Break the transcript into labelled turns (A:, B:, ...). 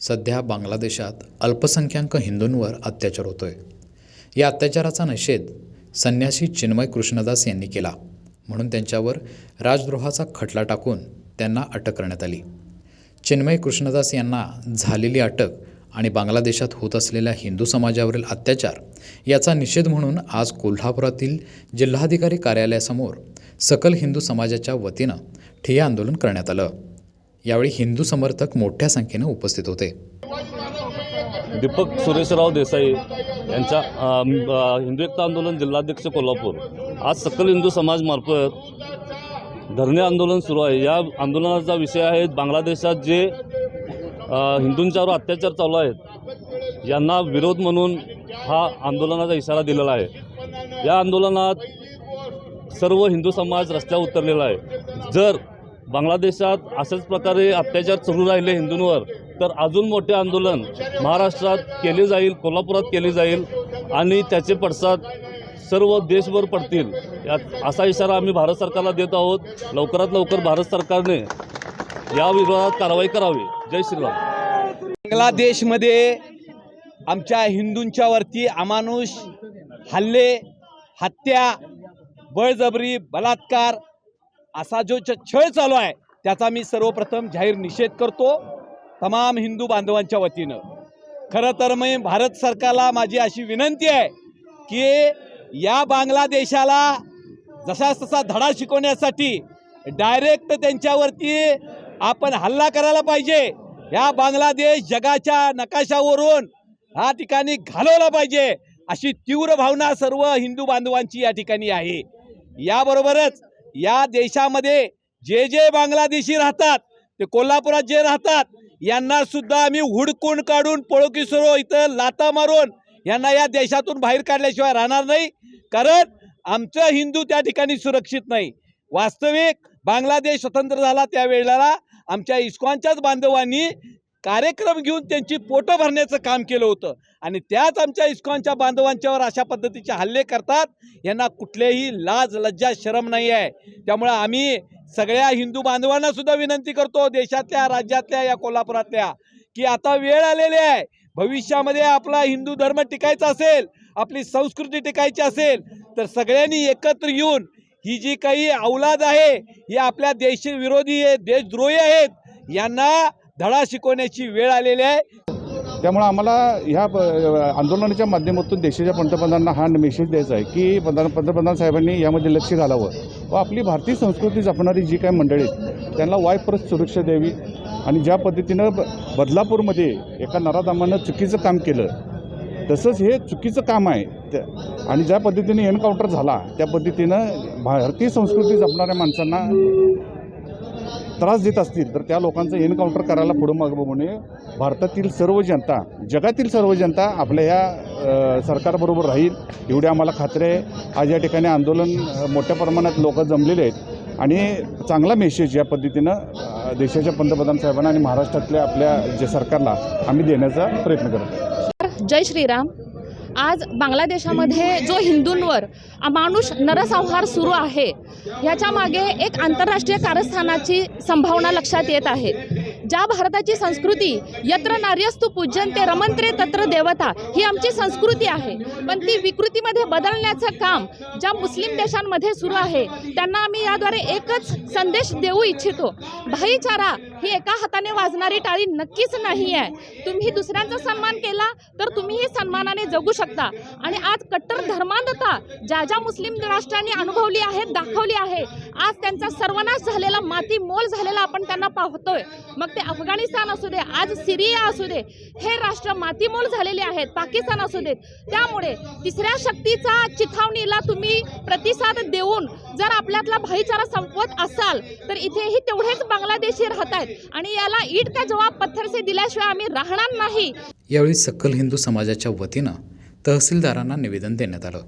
A: सध्या बांगलादेशात अल्पसंख्याक हिंदूंवर अत्याचार होतोय. या अत्याचाराचा निषेध संन्यासी चिन्मय कृष्णदास यांनी केला म्हणून त्यांच्यावर राजद्रोहाचा खटला टाकून त्यांना अटक करण्यात आली. चिन्मय कृष्णदास यांना झालेली अटक आणि बांगलादेशात होत असलेल्या हिंदू समाजावरील अत्याचार याचा निषेध म्हणून आज कोल्हापुरातील जिल्हाधिकारी कार्यालयासमोर सकल हिंदू समाजाच्या वतीनं ठिय्या आंदोलन करण्यात आलं. यावेळी हिंदू समर्थक मोठ्या संख्येनं उपस्थित होते.
B: दीपक सुरेशराव देसाई यांच्या हिंदू एकता आंदोलन जिल्हाध्यक्ष कोल्हापूर. आज सकल हिंदू समाजमार्फत धरणे आंदोलन सुरू आहे. या आंदोलनाचा विषय आहे बांगलादेशात जे हिंदूंच्यावर अत्याचार चालू आहेत. यांना विरोध म्हणून हा आंदोलनाचा इशारा दिलेला आहे. या आंदोलनात सर्व हिंदू समाज रस्त्यावर उतरलेला आहे. जर बांगलादेशात अशाच प्रकारे अत्याचार सुरू राहिले हिंदूंवर तर अजून मोठे आंदोलन महाराष्ट्रात केले जाईल कोल्हापुरात केले जाईल आणि त्याचे पडसाद सर्व देशभर पडतील. यात असा इशारा आम्ही भारत सरकारला देत आहोत. लवकरात लवकर भारत सरकारने या विरोधात कारवाई करावी. जय श्रीराम.
C: बांगलादेशमध्ये आमच्या हिंदूंच्या वरती अमानुष हल्ले हत्या बळजबरी बलात्कार असा जो छळ चालू आहे त्याचा मी सर्वप्रथम जाहीर निषेध करतो तमाम हिंदू बांधवांच्या वतीनं. खरं तर मी भारत सरकारला माझी अशी विनंती आहे की या बांगलादेशाला जसा तसा धडा शिकवण्यासाठी डायरेक्ट त्यांच्यावरती आपण हल्ला करायला पाहिजे. या बांगलादेश जगाच्या नकाशावरून ह्या ठिकाणी घालवला पाहिजे. अशी तीव्र भावना सर्व हिंदू बांधवांची या ठिकाणी आहे. याबरोबरच या देशामध्ये जे जे बांगलादेशी राहतात ते कोल्हापुरात जे राहतात यांना सुद्धा आम्ही हुडकून काढून पळोकीसरो इथं लाता मारून यांना या देशातून बाहेर काढल्याशिवाय राहणार नाही. कारण आमचं हिंदू त्या ठिकाणी सुरक्षित नाही. वास्तविक बांगलादेश स्वतंत्र झाला त्यावेळेला आमच्या इस्कॉनच्याच बांधवांनी कार्यक्रम घेऊन त्यांची पोटं भरण्याचं काम केलं होतं. आणि त्याच आमच्या इस्कॉनच्या बांधवांच्यावर अशा पद्धतीचे हल्ले करतात यांना कुठलेही लाज लज्जा शरम नाही आहे. त्यामुळं आम्ही सगळ्या हिंदू बांधवांना सुद्धा विनंती करतो देशातल्या राज्यातल्या या कोल्हापुरातल्या की आता वेळ आलेली आहे. भविष्यामध्ये आपला हिंदू धर्म टिकायचा असेल आपली संस्कृती टिकायची असेल तर सगळ्यांनी एकत्र येऊन ही जी काही औलाद आहे ही आपल्या देशविरोधी आहे देशद्रोही आहेत यांना धडा शिकवण्याची वेळ आलेली आहे.
D: त्यामुळे आम्हाला ह्या प- आंदोलनाच्या माध्यमातून देशाच्या पंतप्रधानांना हा मेसेज द्यायचा आहे की पंतप्रधान पंतप्रधान साहेबांनी यामध्ये लक्ष घालावं. व आपली भारतीय संस्कृती जपणारी जी काही मंडळी आहेत त्यांना वायप्रत सुरक्षा द्यावी. आणि ज्या पद्धतीनं ब बदलापूरमध्ये एका नराधामानं चुकीचं काम केलं तसंच हे चुकीचं काम आहे. त्या आणि ज्या पद्धतीने एन्काउंटर झाला त्या पद्धतीनं भारतीय संस्कृती जपणाऱ्या माणसांना त्रास देत असतील तर त्या लोकांचं एन्काउंटर करायला पुढं मागं बघू नये भारतातील सर्व जनता जगातील सर्व जनता आपल्या या सरकारबरोबर राहील एवढी आम्हाला खात्री आहे. आज या ठिकाणी आंदोलन मोठ्या प्रमाणात लोक जमलेले आहेत. आणि चांगला मेसेज या पद्धतीनं देशाच्या पंतप्रधान साहेबांना आणि महाराष्ट्रातल्या आपल्या जे सरकारला आम्ही देण्याचा प्रयत्न करतो
E: जय श्रीराम. आज बांगलादेशामध्ये जो हिंदूंवर माणूस नरसंहार सुरू आहे ह्याच्या मागे एक आंतरराष्ट्रीय कारस्थानाची संभावना लक्षात येत आहे. ज्या भारताची संस्कृती यत्र नार्यस्तु ते रमंत्रे तत्र देवता ही आमची संस्कृती आहे. पण ती विकृतीमध्ये बदलण्याचं काम ज्या मुस्लिम देशांमध्ये सुरू आहे त्यांना आम्ही याद्वारे एकच संदेश देऊ इच्छितो. भाईचारा ही एका हाताने वाजणारी टाळी नक्कीच नाही आहे तुम्ही दुसऱ्यांचा सन्मान केला तर तुम्हीही सन्मानाने जगू शकता. आणि आज कट्टर धर्मांधता ज्या ज्या मुस्लिम राष्ट्रांनी अनुभवली आहे दाखवली आहे आज त्यांचा सर्वनाश झालेला माती मोल झालेला आपण त्यांना पाहतोय. मग ते अफगाणिस्तान असू दे आज सिरिया असू दे हे राष्ट्र मातीमोल झालेले आहेत पाकिस्तान असू देत. त्यामुळे तिसऱ्या शक्तीचा चिथावणीला तुम्ही प्रतिसाद देऊन जर आपल्यातला भाईचारा संपवत असाल तर इथेही तेवढेच बांगलादेशी राहत आहेत आणि याला ईट का जवाब पत्थरसे दिल्याशिवाय आम्ही राहणार नाही.
A: यावेळी सकल हिंदू समाजाच्या वतीनं तहसीलदारांना निवेदन देण्यात आलं.